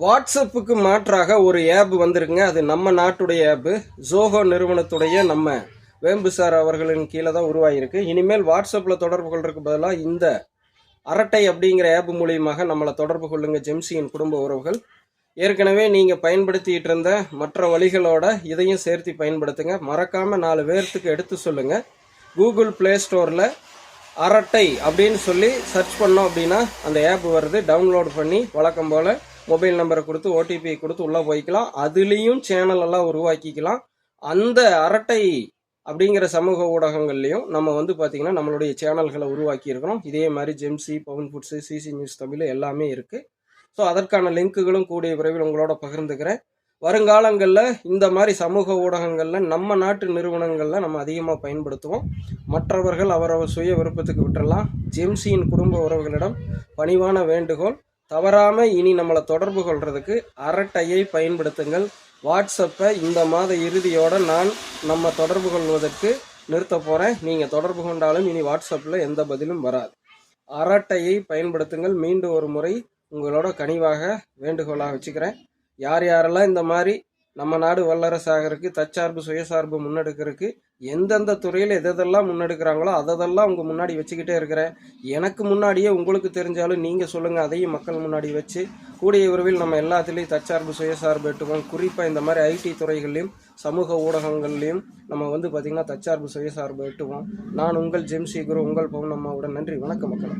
வாட்ஸ்அப்புக்கு மாற்றாக ஒரு ஆப் வந்திருக்குங்க. அது நம்ம நாட்டுடைய ஆப்பு ஜோஹோ நிறுவனத்துடைய நம்ம வேம்பு சார் அவர்களின் கீழே தான் உருவாகியிருக்கு. இனிமேல் வாட்ஸ்அப்பில் தொடர்பு கொள்றதுக்கு பதிலாக இந்த அரட்டை அப்படிங்கிற ஆப் மூலியமாக நம்மளை தொடர்பு கொள்ளுங்க ஜெம்சியின் குடும்ப உறவுகள். ஏற்கனவே நீங்கள் பயன்படுத்திட்டு இருந்த மற்ற வழிகளோட இதையும் சேர்த்து பயன்படுத்துங்க. மறக்காமல் நாலு பேர்த்துக்கு எடுத்து சொல்லுங்கள் கூகுள் ப்ளே ஸ்டோரில் அரட்டை அப்படின்னு சொல்லி சர்ச் பண்ணோம் அப்படின்னா அந்த ஆப் வருது. டவுன்லோட் பண்ணி வழக்கம் போல் மொபைல் நம்பரை கொடுத்து ஓடிபி கொடுத்து உள்ளே போய்க்கலாம். அதுலேயும் சேனல் எல்லாம் உருவாக்கிக்கலாம். அந்த அரட்டை அப்படிங்கிற சமூக ஊடகங்கள்லையும் நம்ம வந்து பார்த்திங்கன்னா நம்மளுடைய சேனல்களை உருவாக்கி இருக்கிறோம். இதே மாதிரி ஜெம்சி Pawan foods CC news Tamil எல்லாமே இருக்குது ஸோ அதற்கான லிங்க்குகளும் கூடிய விரைவில் உங்களோட பகிர்ந்துக்கிறேன். வருங்காலங்களில் இந்த மாதிரி சமூக ஊடகங்களில் நம்ம நாட்டு நிறுவனங்களில் நம்ம அதிகமாக பயன்படுத்துவோம். மற்றவர்கள் அவரவர் சுய விருப்பத்துக்கு விட்டுறலாம். ஜெம்சியின் குடும்ப உறவுகளிடம் பணிவான வேண்டுகோள் தவறாமல் இனி நம்மளை தொடர்பு கொள்றதுக்கு அரட்டையை பயன்படுத்துங்கள். வாட்ஸ்அப்பை இந்த மாத இறுதியோடு நான் நம்ம தொடர்பு கொள்வதற்கு நிறுத்த போகிறேன் நீங்கள் தொடர்பு கொண்டாலும் இனி வாட்ஸ்அப்பில் எந்த பதிலும் வராது. அரட்டையை பயன்படுத்துங்கள். மீண்டும் ஒரு முறை உங்களோட கனிவாக வேண்டுகோளாக வச்சுக்கிறேன். யார் யாரெல்லாம் இந்த மாதிரி நம்ம நாடு வல்லரசாகிறதுக்கு தற்சார்பு சுயசார்பு முன்னெடுக்கிறதுக்கு எந்தெந்த துறையில் எதெல்லாம் முன்னெடுக்கிறாங்களோ அதெல்லாம் உங்கள் முன்னாடி வச்சுக்கிட்டே இருக்கிறேன் எனக்கு முன்னாடியே உங்களுக்கு தெரிஞ்சாலும் நீங்கள் சொல்லுங்கள் அதையும் மக்கள் முன்னாடி வச்சு கூடிய விரைவில் நம்ம எல்லாத்துலேயும் தற்சார்பு சுயசார்பு எட்டுவோம். குறிப்பாக இந்த மாதிரி ஐடி துறைகள்லையும் சமூக ஊடகங்கள்லையும் நம்ம வந்து பார்த்திங்கன்னா தற்சார்பு சுயசார்பு எட்டுவோம். நான் உங்கள் ஜெம்சி குரு உங்கள் பவுனம்மாவுடன் நன்றி. வணக்கம் மக்கள்.